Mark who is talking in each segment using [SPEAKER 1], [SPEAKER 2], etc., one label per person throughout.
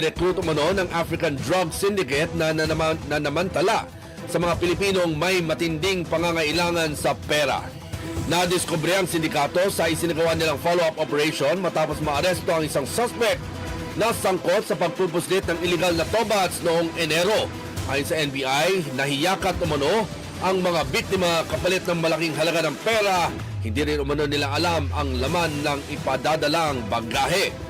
[SPEAKER 1] nirecruit umano ng African Drug Syndicate na nanaman, nanamantala sa mga Pilipinong may matinding pangangailangan sa pera. Nadiskubre ang sindikato sa isinagawa nilang follow-up operation matapos maaresto ang isang suspect na sangkot sa pagpupuslit ng illegal na tobats noong Enero. Ayon sa NBI, nahiyakat umano ang mga biktima kapalit ng malaking halaga ng pera. Hindi rin umano nila alam ang laman ng ipadadalang bagahe.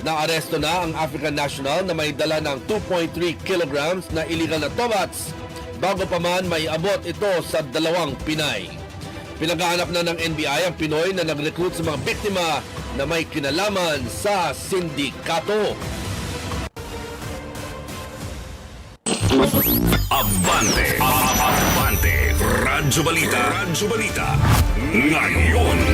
[SPEAKER 1] Naaresto na ang African national na may dala ng 2.3 kilograms na illegal na tobats bago pa man may abot ito sa dalawang Pinay. Pinagahanap na ng NBI ang Pinoy na nag-recruit sa mga biktima na may kinalaman sa sindikato.
[SPEAKER 2] Abante, Abante, Radyo Balita, Radyo Balita, ngayon.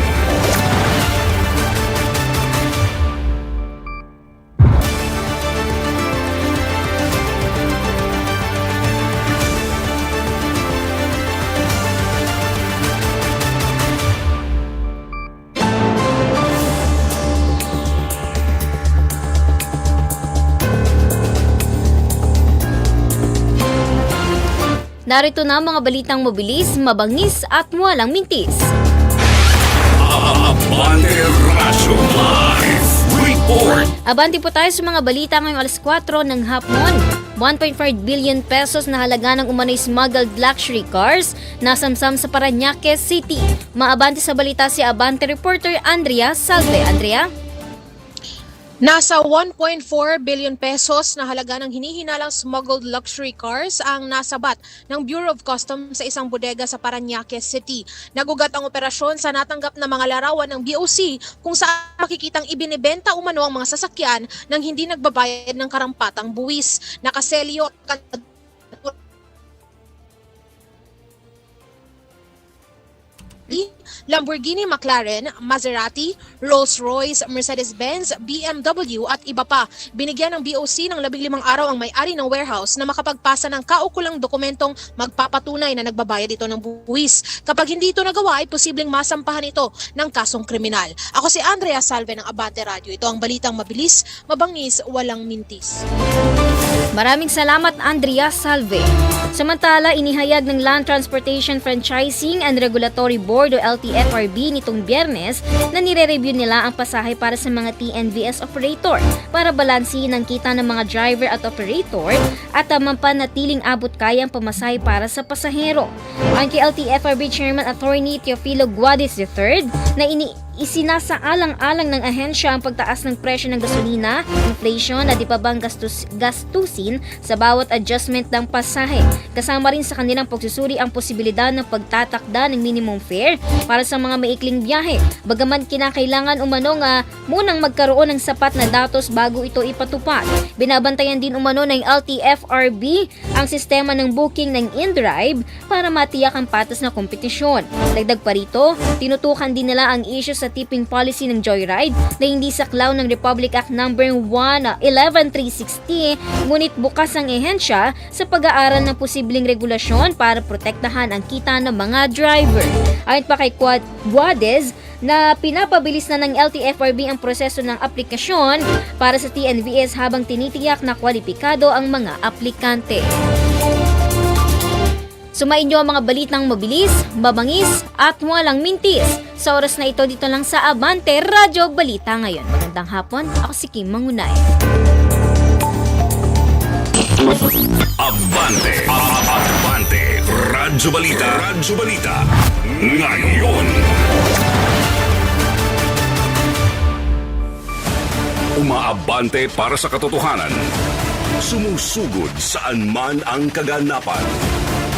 [SPEAKER 3] Narito na ang mga balitang mabilis, mabangis at walang mintis.
[SPEAKER 2] Abante Radyo Live Report.
[SPEAKER 3] Abanti po tayo sa mga balita ngayong alas 4 ng hapon. 1.5 billion pesos na halaga ng umano'y smuggled luxury cars na samsam sa Paranaque City. Maabante sa balita si Abante reporter Andrea Salve. Andrea?
[SPEAKER 4] Nasa 1.4 billion pesos na halaga ng hinihinalang smuggled luxury cars ang nasabat ng Bureau of Customs sa isang bodega sa Paranaque City. Nagugat ang operasyon sa natanggap na mga larawan ng BOC kung saan makikitang ibinibenta umano ang mga sasakyan nang hindi nagbabayad ng karampatang buwis. Nakaselyo at Lamborghini McLaren, Maserati, Rolls-Royce, Mercedes-Benz, BMW at iba pa. Binigyan ng BOC ng 15 araw ang may-ari ng warehouse na makapagpasa ng kaukulang dokumentong magpapatunay na nagbabayad ito ng buwis. Kapag hindi ito nagawa ay posibleng masampahan ito ng kasong kriminal. Ako si Andrea Salve ng Abante Radio. Ito ang balitang mabilis, mabangis, walang mintis.
[SPEAKER 3] Maraming salamat Andrea Salve. Samantala, inihayag ng Land Transportation Franchising and Regulatory Board o LTFRB nitong biyernes na nire-review nila ang pasahe para sa mga TNVS operator para balansihin ang kita ng mga driver at operator at mampanatiling abot kaya ang pamasahe para sa pasahero. Ang kay LTFRB Chairman Attorney Teofilo Guadis III na ini isinasaalang-alang ng ahensya ang pagtaas ng presyo ng gasolina, inflation at di pa bang gastus, gastusin sa bawat adjustment ng pasahe. Kasama rin sa kanilang pagsusuri ang posibilidad ng pagtatakda ng minimum fare para sa mga maikling biyahe. Bagaman kinakailangan umano nga munang magkaroon ng sapat na datos bago ito ipatupad. Binabantayan din umano ng LTFRB ang sistema ng booking ng InDrive para matiyak ang patas na kompetisyon. Dagdag pa rito, tinutukan din nila ang issue sa tipping policy ng Joyride na hindi saklaw ng Republic Act No. 1 uh, 11360 ngunit bukas ang ehensya sa pag-aaral ng posibleng regulasyon para protektahan ang kita ng mga driver. Ayon pa kay Guades, na pinapabilis na ng LTFRB ang proseso ng aplikasyon para sa TNVS habang tinitiyak na kwalipikado ang mga aplikante. Sumain nyo ang mga balitang mabilis, mabangis at walang mintis. Sa oras na ito dito lang sa Abante Radyo Balita ngayon. Magandang hapon, ako si Kim Mangunay.
[SPEAKER 2] Abante, Abante, Radyo Balita, Radyo Balita, ngayon. Umaabante para sa katotohanan. Sumusugod saan man ang kaganapan.